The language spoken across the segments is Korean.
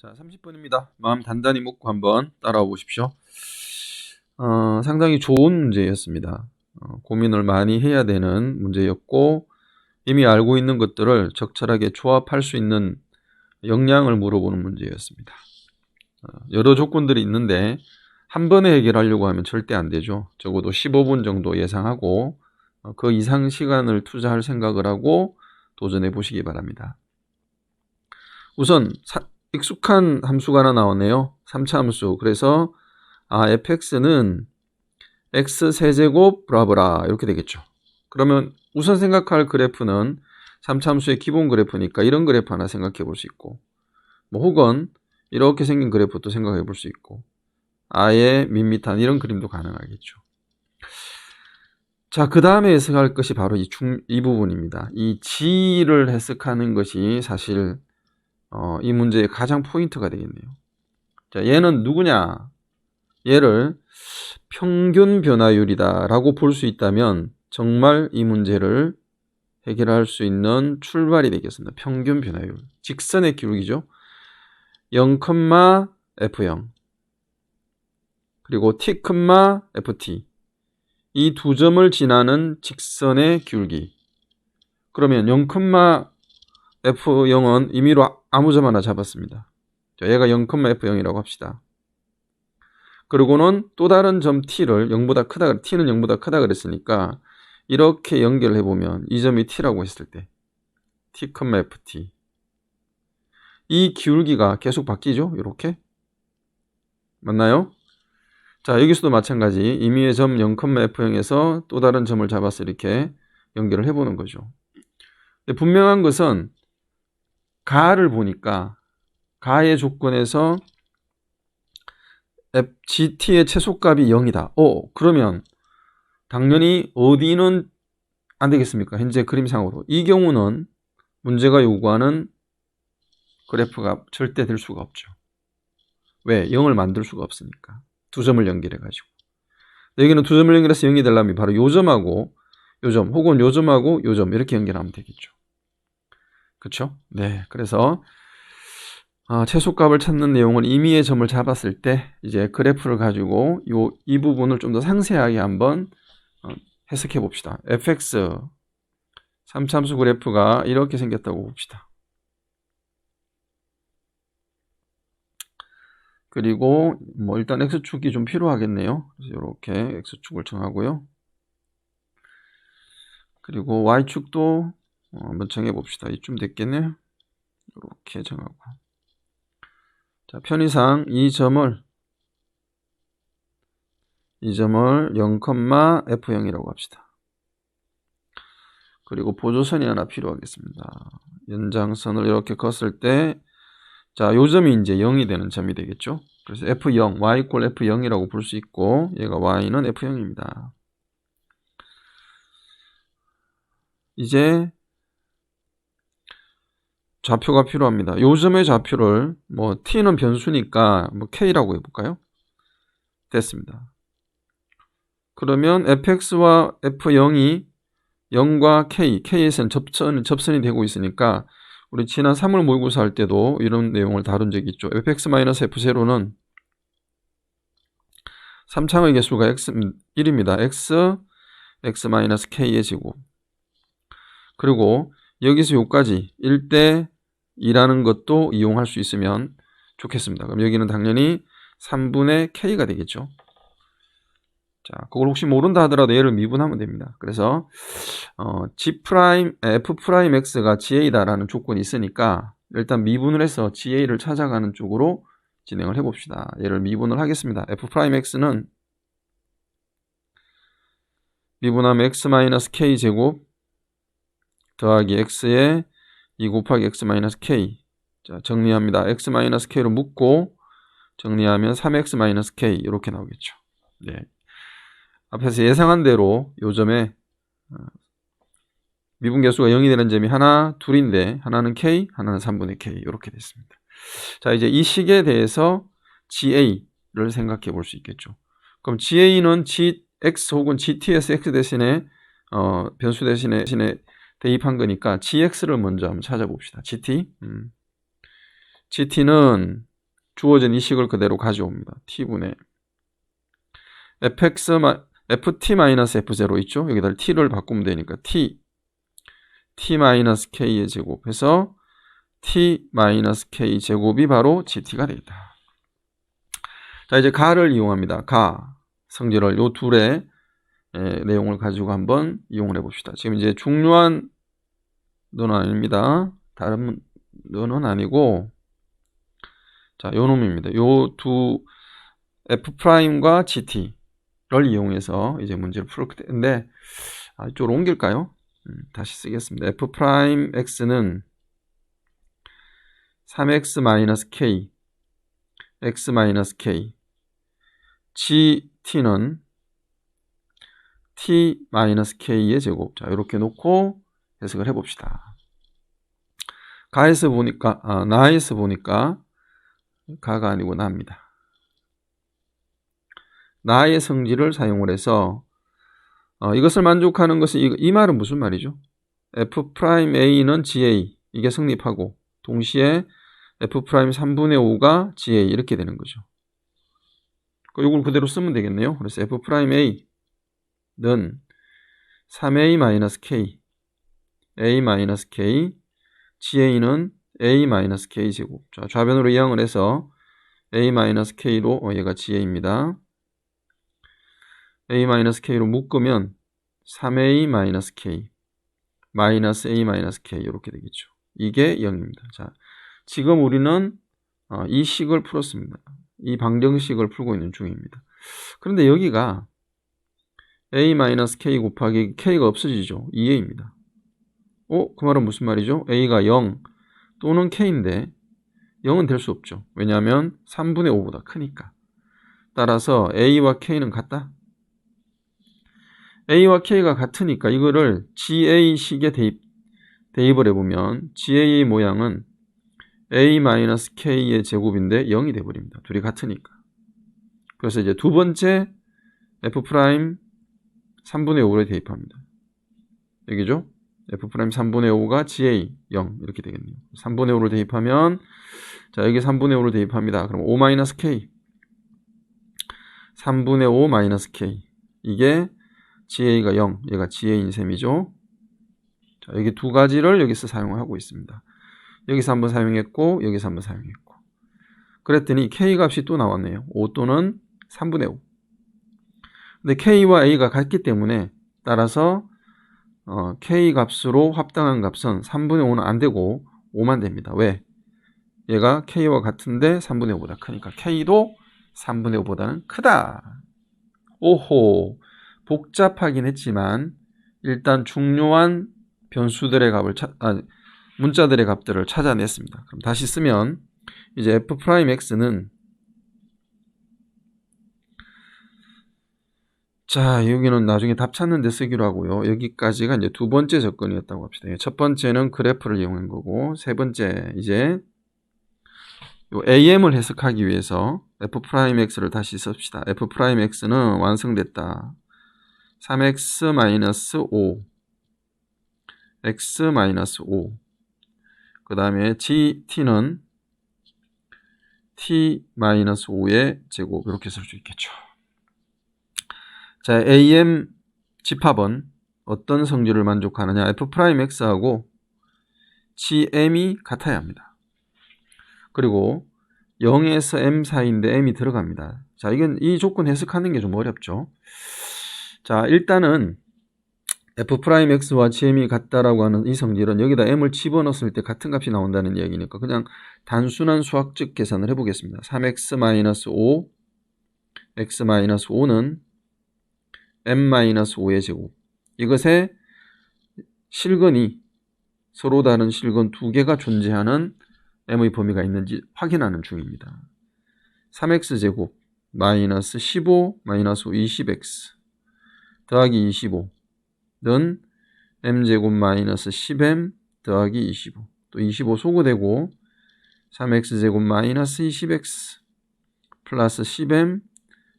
자, 30분입니다. 마음 단단히 먹고 한번 따라와 보십시오. 어, 상당히 좋은 문제였습니다. 어, 고민을 많이 해야 되는 문제였고, 이미 알고 있는 것들을 적절하게 조합할 수 있는 역량을 물어보는 문제였습니다. 어, 여러 조건들이 있는데, 한 번에 해결하려고 하면 절대 안 되죠. 적어도 15분 정도 예상하고, 어, 그 이상 시간을 투자할 생각을 하고 도전해 보시기 바랍니다. 우선 사, 익숙한 함수가 하나 나오네요. 3차 함수. 그래서 아 fx는 x 세제곱 브라브라 이렇게 되겠죠. 그러면 우선 생각할 그래프는 3차 함수의 기본 그래프니까 이런 그래프 하나 생각해 볼 수 있고 뭐 혹은 이렇게 생긴 그래프도 생각해 볼 수 있고 아예 밋밋한 이런 그림도 가능하겠죠. 자, 그 다음에 해석할 것이 바로 이 중, 이 부분입니다. 이 G를 해석하는 것이 사실 어, 이 문제의 가장 포인트가 되겠네요. 자, 얘는 누구냐? 얘를 평균 변화율이다라고 볼 수 있다면 정말 이 문제를 해결할 수 있는 출발이 되겠습니다. 평균 변화율. 직선의 기울기죠. 0,f0 그리고 t, ft 이 두 점을 지나는 직선의 기울기. 그러면 0,f0은 임의로 아무 점 하나 잡았습니다. 자, 얘가 0,f0이라고 합시다. 그리고는 또 다른 점 t를 0보다 크다, t는 0보다 크다 그랬으니까 이렇게 연결해 보면 이 점이 t라고 했을 때 t, ft 이 기울기가 계속 바뀌죠? 이렇게 맞나요? 자 여기서도 마찬가지 임의의 점 0,f0에서 또 다른 점을 잡아서 이렇게 연결을 해보는 거죠. 분명한 것은 가를 보니까 가의 조건에서 GT의 최소값이 0이다. 오, 그러면 당연히 어디는 안 되겠습니까? 현재 그림상으로. 이 경우는 문제가 요구하는 그래프가 절대 될 수가 없죠. 왜? 0을 만들 수가 없으니까. 두 점을 연결해 가지고. 여기는 두 점을 연결해서 0이 되려면 바로 요 점하고 요 점, 혹은 요 점하고 요 점 이렇게 연결하면 되겠죠. 그렇죠? 네. 그래서 어, 최소값을 찾는 내용은 임의의 점을 잡았을 때 이제 그래프를 가지고 요 이 부분을 좀 더 상세하게 한번 어, 해석해 봅시다. fx 3참수 그래프가 이렇게 생겼다고 봅시다. 그리고 뭐 일단 x축이 좀 필요하겠네요. 이렇게 x축을 정하고요. 그리고 y축도 어, 한번 정해 봅시다. 이쯤 됐겠네요. 이렇게 정하고. 자, 편의상 이 점을 이 점을 0,f0이라고 합시다. 그리고 보조선이 하나 필요하겠습니다. 연장선을 이렇게 걷을 때 자, 요 점이 이제 0이 되는 점이 되겠죠. 그래서 f0, y 이퀄 f0이라고 볼 수 있고 얘가 y는 f0입니다. 이제 좌표가 필요합니다. 요점의 좌표를 뭐 t는 변수니까 뭐 k라고 해볼까요? 됐습니다. 그러면 fx와 f0이 0과 k, k에서는 접선, 접선이 되고 있으니까 우리 지난 3월 모의고사 할 때도 이런 내용을 다룬 적이 있죠. fx-f0는 3창의 개수가 x, 1입니다. x, x-k의 제곱. 그리고 여기서 여기까지 1대 2라는 것도 이용할 수 있으면 좋겠습니다. 그럼 여기는 당연히 3분의 k가 되겠죠. 자, 그걸 혹시 모른다 하더라도 얘를 미분하면 됩니다. 그래서 어, g 프라임 f 프라임 x가 ga다라는 조건이 있으니까 일단 미분을 해서 ga를 찾아가는 쪽으로 진행을 해봅시다. 얘를 미분을 하겠습니다. f 프라임 x는 미분하면 x 마이너스 k 제곱 더하기 x에 2 곱하기 x-k 자 정리합니다. x-k로 묶고 정리하면 3x-k 이렇게 나오겠죠. 네. 앞에서 예상한 대로 요 점에 어, 미분계수가 0이 되는 점이 하나, 둘인데 하나는 k, 하나는 3분의 k 이렇게 됐습니다. 자 이제 이 식에 대해서 GA를 생각해 볼 수 있겠죠. 그럼 GA는 GX 혹은 GTS X 대신에 어, 변수 대신에, 대신에 대입한 거니까 gx를 먼저 한번 찾아봅시다. gt 음. gt는 주어진 이 식을 그대로 가져옵니다. t분의 fx 마, ft-f0 있죠? 여기다 t를 바꾸면 되니까 t t-k의 제곱해서 t-k 제곱이 바로 gt가 되겠다. 자 이제 가를 이용합니다. 가 성질을 요 둘의 예, 내용을 가지고 한번 이용을 해봅시다. 지금 이제 중요한 논은 아닙니다. 다른 논은 아니고 자, 요 놈입니다. 요 두 F'과 GT를 이용해서 이제 문제를 풀었기 때문에 아, 이쪽으로 옮길까요? 음, 다시 쓰겠습니다. F'X는 3X-K X-K GT는 t-k의 제곱. 자, 이렇게 놓고 해석을 해봅시다. 가에서 보니까, 아, 나에서 보니까, 가가 아니고 나입니다. 나의 성질을 사용을 해서, 어, 이것을 만족하는 것은, 이, 이 말은 무슨 말이죠? f'A는 GA. 이게 성립하고, 동시에 f'3분의 5가 GA. 이렇게 되는 거죠. 이걸 그대로 쓰면 되겠네요. 그래서 f'A 는 3a-k, a-k, ga는 a-k 제곱. 자, 좌변으로 이항을 해서 a-k로 어, 얘가 ga입니다. a-k로 묶으면 3a-k, 마이너스 a-k 이렇게 되겠죠. 이게 0입니다. 자, 지금 우리는 어, 이 식을 풀었습니다. 이 방정식을 풀고 있는 중입니다. 그런데 여기가 a-k 곱하기 k가 없어지죠. 2a입니다. 어? 그 말은 무슨 말이죠? a가 0 또는 k인데 0은 될 수 없죠. 왜냐하면 3분의 5보다 크니까. 따라서 a와 k는 같다. a와 k가 같으니까 이거를 ga식에 대입, 대입을 해보면 ga 모양은 a-k의 제곱인데 0이 돼버립니다. 둘이 같으니까. 그래서 이제 두 번째 f' 3분의 5를 대입합니다. 여기죠? f'3분의 5가 GA 0 이렇게 되겠네요. 3분의 5를 대입하면 자 여기 3분의 5를 대입합니다. 그럼 5-k 3분의 5-k 이게 GA가 0 얘가 GA인 셈이죠. 자 여기 두 가지를 여기서 사용하고 있습니다. 여기서 한번 사용했고 여기서 한번 사용했고 그랬더니 K 값이 또 나왔네요. 5 또는 3분의 5 근데 K와 A가 같기 때문에 따라서 어, K 값으로 합당한 값은 3분의 5는 안 되고 5만 됩니다. 왜? 얘가 K와 같은데 3분의 5보다 크니까 K도 3분의 5보다는 크다. 오호 복잡하긴 했지만 일단 중요한 변수들의 값을 차, 아, 문자들의 값들을 찾아냈습니다. 그럼 다시 쓰면 이제 f'x는 자, 여기는 나중에 답 찾는 데 쓰기로 하고요. 여기까지가 이제 두 번째 접근이었다고 합시다. 첫 번째는 그래프를 이용한 거고, 세 번째, 이제 AM을 해석하기 위해서 F'X를 다시 씁시다. F'X는 완성됐다. 3X-5 X-5 그 다음에 GT는 T-5의 제곱 이렇게 쓸 수 있겠죠. 자, AM 집합은 어떤 성질을 만족하느냐? F'X하고 GM이 같아야 합니다. 그리고 0에서 M 사이인데 M이 들어갑니다. 자, 이건 이 조건 해석하는 게 좀 어렵죠. 자, 일단은 F'X와 GM이 같다라고 하는 이 성질은 여기다 M을 집어넣었을 때 같은 값이 나온다는 이야기니까 그냥 단순한 수학적 계산을 해보겠습니다. 3X-5 X-5는 m-5의 제곱 이것에 실근이 서로 다른 실근 두 개가 존재하는 m의 범위가 있는지 확인하는 중입니다. 3x제곱 마이너스 15 마이너스 20x 더하기 25는 m제곱 마이너스 10m 더하기 25 또 25 소거되고 3x제곱 마이너스 20x 플러스 10m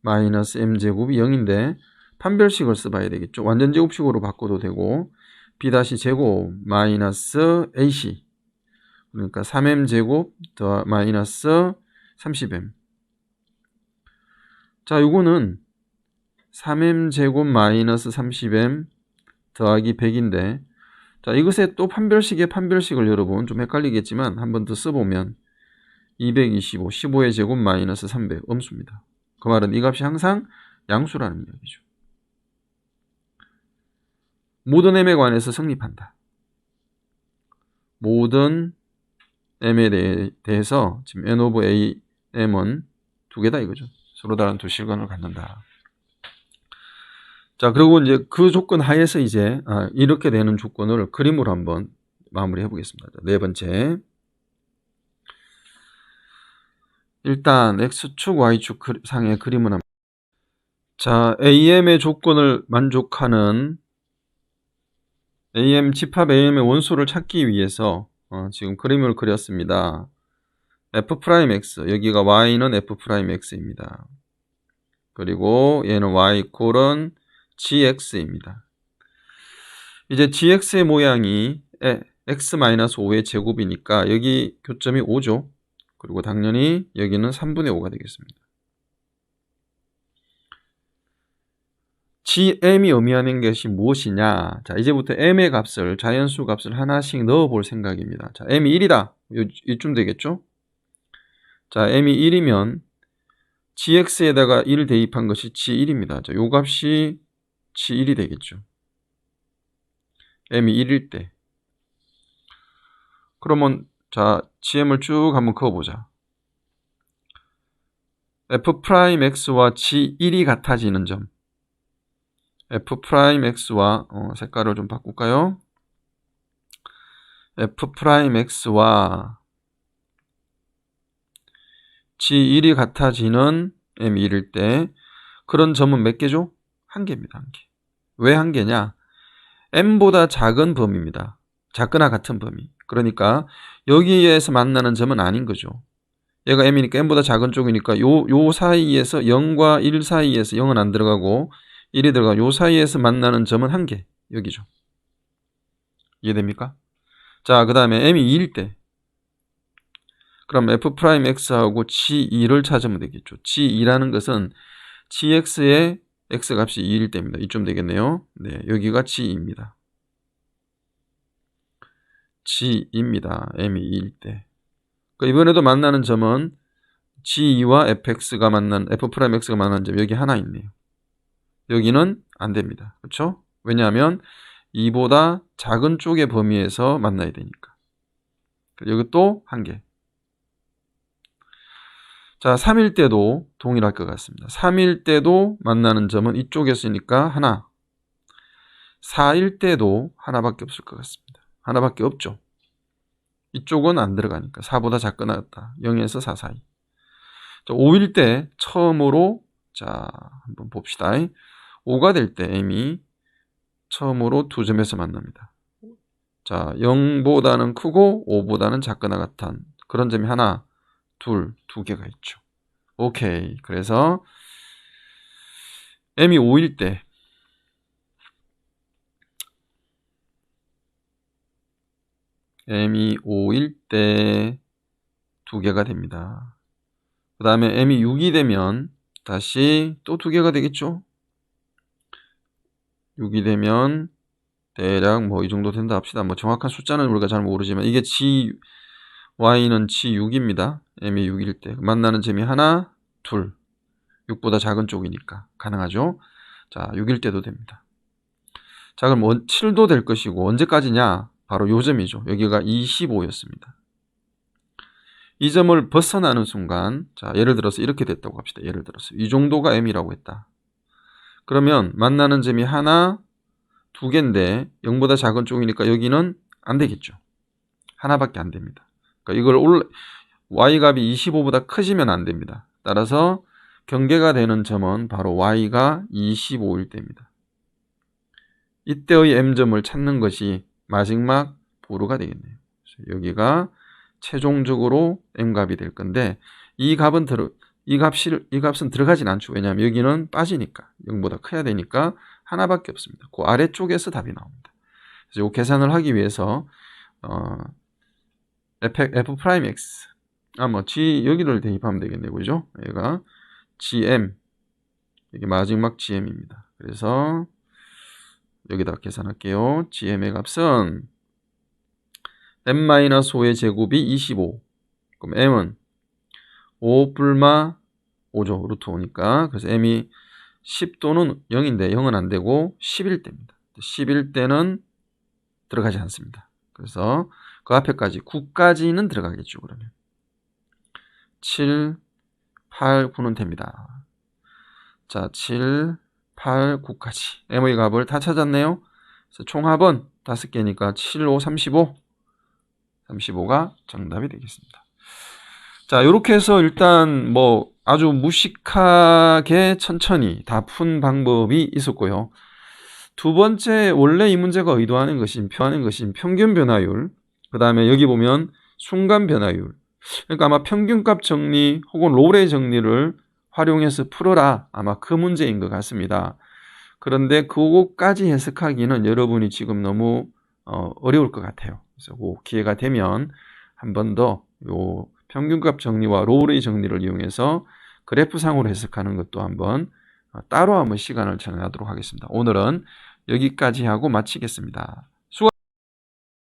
마이너스 m제곱이 0인데 판별식을 써봐야 되겠죠. 완전 제곱식으로 바꿔도 되고 b-제곱 마이너스 ac 그러니까 3m 제곱 더 마이너스 30m. 자, 요거는 3m 제곱 마이너스 30m 더하기 100인데 자, 이것에 또 판별식의 판별식을 여러분 좀 헷갈리겠지만 한 번 더 써보면 225, 15의 제곱 마이너스 300 음수입니다. 그 말은 이 값이 항상 양수라는 이야기죠. 모든 m에 관해서 성립한다. 모든 m에 대해 서 지금 n 오브 a m은 두 개다 이거죠. 서로 다른 두 실근을 갖는다. 자, 그리고 이제 그 조건 하에서 이제 아, 이렇게 되는 조건을 그림으로 한번 마무리해 보겠습니다. 네 번째. 일단 x축, y축 상의 그림을 한번 자, AM의 조건을 만족하는 AM 집합 AM의 원소를 찾기 위해서 어, 지금 그림을 그렸습니다. F'X 여기가 Y는 F'X입니다. 그리고 얘는 Y 콜은 GX입니다. 이제 GX의 모양이 X-5의 제곱이니까 여기 교점이 5죠. 그리고 당연히 여기는 3분의 5가 되겠습니다. Gm이 의미하는 것이 무엇이냐? 자, 이제부터 m의 값을 자연수 값을 하나씩 넣어 볼 생각입니다. 자, m이 1이다. 이쯤 되겠죠? 자, m이 1이면 gx에다가 1을 대입한 것이 g1입니다. 자, 요 값이 g1이 되겠죠. m이 1일 때. 그러면 자, gm을 쭉 한번 그어 보자. f'x와 g1이 같아지는 점. F'x와 어, 색깔을 좀 바꿀까요? f'x와 g1이 같아지는 m1일 때 그런 점은 몇 개죠? 한 개입니다. 한 개. 왜 한 개냐? m보다 작은 범위입니다. 작거나 같은 범위. 그러니까 여기에서 만나는 점은 아닌 거죠. 얘가 m이니까 m보다 작은 쪽이니까 요, 요 사이에서 0과 1 사이에서 0은 안 들어가고 1이 들어가 요 사이에서 만나는 점은 한 개. 여기죠. 이해됩니까? 자, 그 다음에 m이 2일 때 그럼 f'x하고 g2를 찾으면 되겠죠. g2라는 것은 gx의 x값이 2일 때입니다. 이쯤 되겠네요. 네, 여기가 g입니다. g입니다. m이 2일 때. 그러니까 이번에도 만나는 점은 g2와 fx가 만난 f'x가 만난 점 여기 하나 있네요. 여기는 안 됩니다. 그렇죠? 왜냐하면 2보다 작은 쪽의 범위에서 만나야 되니까. 여기 또 한 개. 자, 3일 때도 동일할 것 같습니다. 3일 때도 만나는 점은 이쪽이었으니까 하나. 4일 때도 하나밖에 없을 것 같습니다. 하나밖에 없죠. 이쪽은 안 들어가니까 4보다 작거나 같다. 0에서 4 사이. 자, 5일 때 처음으로 자, 한번 봅시다. 5가 될 때 m이 처음으로 두 점에서 만납니다. 자, 0보다는 크고 5보다는 작거나 같은 그런 점이 하나, 둘, 두 개가 있죠. 오케이. 그래서 m이 5일 때 m이 5일 때 두 개가 됩니다. 그 다음에 m이 6이 되면 다시 또 두 개가 되겠죠. 6이 되면 대략 뭐 이 정도 된다 합시다. 뭐 정확한 숫자는 우리가 잘 모르지만 이게 G, Y는 G6입니다. M이 6일 때. 만나는 점이 하나, 둘. 6보다 작은 쪽이니까 가능하죠. 자, 6일 때도 됩니다. 자, 그럼 7도 될 것이고 언제까지냐? 바로 요 점이죠. 여기가 25였습니다. 이 점을 벗어나는 순간, 자, 예를 들어서 이렇게 됐다고 합시다. 예를 들어서. 이 정도가 M이라고 했다. 그러면 만나는 점이 하나, 두 개인데 0보다 작은 쪽이니까 여기는 안 되겠죠. 하나밖에 안 됩니다. 그러니까 이걸 올라, y값이 25보다 커지면 안 됩니다. 따라서 경계가 되는 점은 바로 y가 25일 때입니다. 이때의 m점을 찾는 것이 마지막 보루가 되겠네요. 여기가 최종적으로 m값이 될 건데 이 값은 들어 이 값이 이 값은 들어가진 않죠. 왜냐하면 여기는 빠지니까 0보다 커야 되니까 하나밖에 없습니다. 그 아래쪽에서 답이 나옵니다. 그래서 이 계산을 하기 위해서 어, f, f 프라임 x 아, 뭐, G, 여기를 대입하면 되겠네요. 그죠? 얘가 GM. 이게 마지막 GM입니다. 그래서 여기다 계산할게요. GM의 값은 M-5의 제곱이 25. 그럼 M은 5 불마 5죠. 루트 5니까. 그래서 M이 10도는 0인데 0은 안 되고 11대입니다. 11대는 들어가지 않습니다. 그래서 그 앞에까지 9까지는 들어가겠죠. 그러면 7, 8, 9는 됩니다. 자, 7, 8, 9까지 M의 값을 다 찾았네요. 그래서 총합은 5개니까 7, 5, 35 35가 정답이 되겠습니다. 자, 이렇게 해서 일단 뭐 아주 무식하게 천천히 다 푼 방법이 있었고요. 두 번째 원래 이 문제가 의도하는 것인 표하는 것인 평균 변화율. 그 다음에 여기 보면 순간 변화율. 그러니까 아마 평균값 정리 혹은 롤의 정리를 활용해서 풀어라. 아마 그 문제인 것 같습니다. 그런데 그거까지 해석하기는 여러분이 지금 너무 어, 어려울 것 같아요. 그래서 그 기회가 되면 한 번 더요 평균값 정리와 롤의 정리를 이용해서 그래프상으로 해석하는 것도 한번 어, 따로 한번 시간을 정하도록 하겠습니다. 오늘은 여기까지 하고 마치겠습니다.